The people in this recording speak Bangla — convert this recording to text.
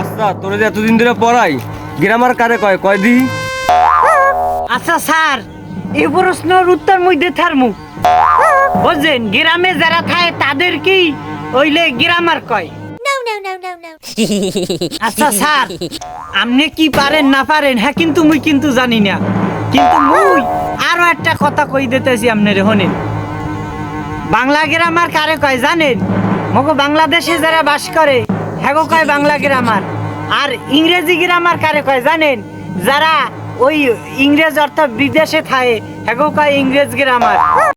আচ্ছা তোরে যে এতদিন ধরে পড়াই, গ্রামার কারে কয়? কয় দি? আচ্ছা স্যার, এই প্রশ্নের উত্তর মধ্যে থারমু বুঝছেন, গ্রামে যারা থাকে, তাদের কি ওইলে গ্রামার কয়। আচ্ছা স্যার আপনি কি পারেন না পারেন? হ্যাঁ কিন্তু মুই কিন্তু জানি না। কিন্তু মুই আরও একটা কথা কই দিতেছি আপনার হনেন বাংলা গ্রামার কারে কয় জানেন? মগো বাংলাদেশে যারা বাস করে হ্যাঁ কয় বাংলা গ্রামার? আর ইংরেজি গ্রামার কারে কয় জানেন? যারা ওই ইংরেজ অর্থাৎ বিদেশে থাকে হ্যাগো কয় ইংরেজ গ্রামার।